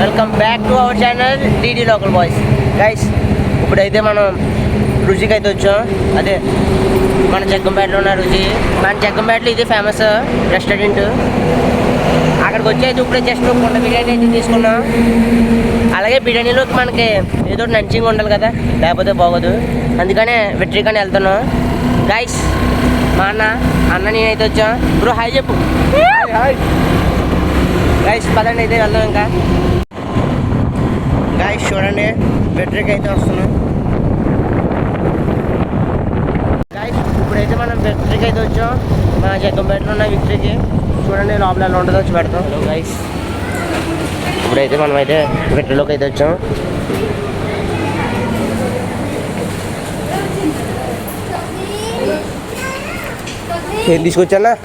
Welcome back to our channel DD local boys guys ఇప్పుడైతే మనం రుచికి అయితే వచ్చాం. అదే మన జగ్గంపేటలో ఉన్న రుచి. మన జగ్గంపేటలో ఇది ఫేమస్ రెస్టారెంట్ అక్కడికి వచ్చి అయితే ఇప్పుడే జస్ట్ కొండ బిర్యానీ అయితే తీసుకున్నాం. అలాగే బిర్యానీలోకి మనకి ఏదో నంచింగ్ ఉండాలి కదా లేకపోతే బాగోదు అందుకనే వెట్రికాని వెళ్తున్నాం. గైస్ మా అన్న అన్న నేనైతే వచ్చాం. బ్రో హాయ్ చెప్పు. గైస్ పదండి అయితే వెళ్దాం ఇంకా. గాయస్ చూడండి. బెటర్కి అయితే వస్తున్నాం గాయస్ ఇప్పుడైతే మనం బెటర్కి అయితే వచ్చాం. మా జగ్గంపేటలో ఉన్న విక్టరీకి. చూడండి లోపల ఎలా ఉంటుందో వచ్చి పెడతాం. హలో గైస్ ఇప్పుడైతే మనం అయితే బెటర్లోకి అయితే వచ్చాం. ఏం తీసుకొచ్చా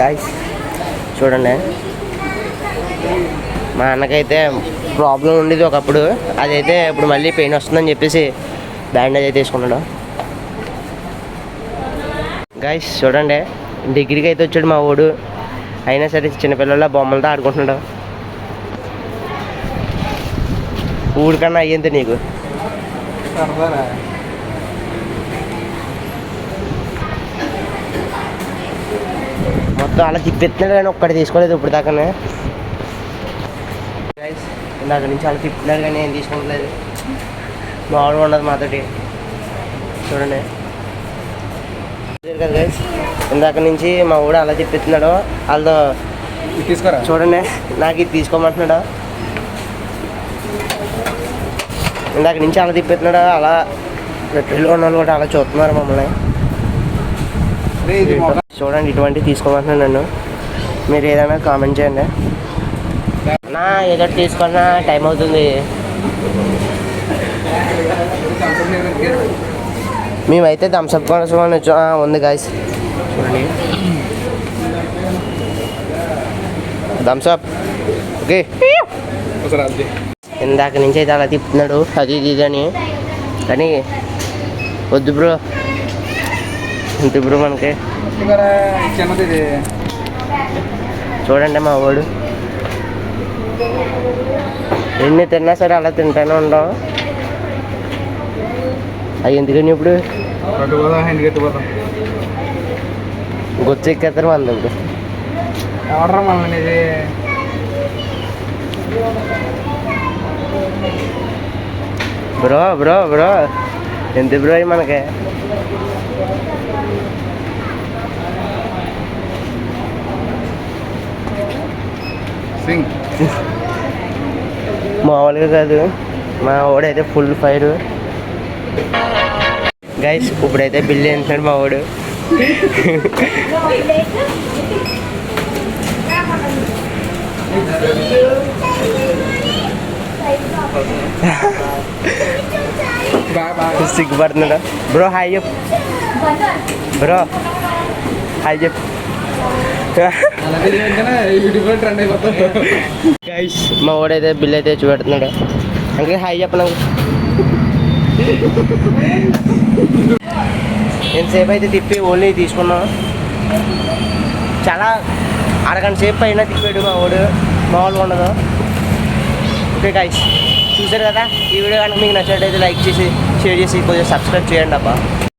గాయస్ చూడండి. మా అన్నకైతే ప్రాబ్లం ఉండేది ఒకప్పుడు. అదైతే ఇప్పుడు మళ్ళీ పెయిన్ వస్తుందని చెప్పేసి బ్యాండేజ్ అయితే తీసుకున్నాడు గాయస్ చూడండి. డిగ్రీకి అయితే వచ్చాడు మా వాడు అయినా సరే చిన్నపిల్లల బొమ్మలతో ఆడుకుంటున్నాడు. ఊడికన్నా అయ్యింది నీకు. మొత్తం అలా తిప్పెత్తున్నాడు కానీ ఒక్కటి తీసుకోలేదు ఇప్పుడు దాకానే. గైస్ ఇందాక నుంచి అలా తిప్పుతున్నాడు కానీ ఏం తీసుకోవట్లేదు. మామూలుగా ఉండదు మాతోటి. చూడండి. కదా గైస్ ఇందాక నుంచి మా ఊడు అలా తిప్పెత్తున్నాడు వాళ్ళతో తీసుకురా. చూడండి. నాకు ఇది తీసుకోమంటున్నాడు? ఇందాక నుంచి అలా తిప్పెత్తున్నాడు అలా. రెట్టిలో ఉన్న వాళ్ళు కూడా అలా చూస్తున్నారు మమ్మల్ని. చూడండి ఇటువంటి తీసుకోమంటున్నాను నన్ను. మీరు ఏదైనా కామెంట్ చేయండి. నా ఏదో తీసుకున్నా టైం అవుతుంది. మేమైతే థమ్స్అప్ కోసం ఉంది గాయస్ చూడండి. థమ్స్అప్ ఓకే ఇందాక నుంచి అయితే అలా తిప్పుతున్నాడు. అది ఇది అని. కానీ వద్దు బ్రో ఇంత ఇప్పుడు మనకి. చూడండి మా వాడు. ఎన్ని తిన్నా సరే అలా తింటానే ఉండవు అవి ఎందుకని ఇప్పుడు? గుర్తు ఎక్కేస్తారు మన ఇప్పుడు. Bro bro bro. ఎంత బ్రో మనకి? సింగ్ మామూలుగా కాదు. మా వాడైతే ఫుల్ ఫైర్ గైస్ ఇప్పుడైతే బిల్ చేస్తాడు మా వాడు. బాగా సిగ్గుపడుతున్నాడు? బ్రో హాయ్ చెప్పు. బ్రో హాయ్ గైస్ మా వాడైతే బిల్ అయితే తెచ్చి పెడుతున్నాడు ఇంకా హాయ్ చెప్పను ఎంతసేపు అయితే తిప్పి ఓన్లీ తీసుకున్నాం. చాలా అరగంట సేపు పైన తిప్పాడు మా వాడు. మామూలుగా ఉండదు. ఓకే గైస్ చూసారు కదా? ఈ వీడియో కనుక మీకు నచ్చినట్టయితే లైక్ చేసి షేర్ చేసి కొంచెం సబ్స్క్రైబ్ చేయండి అబ్బా.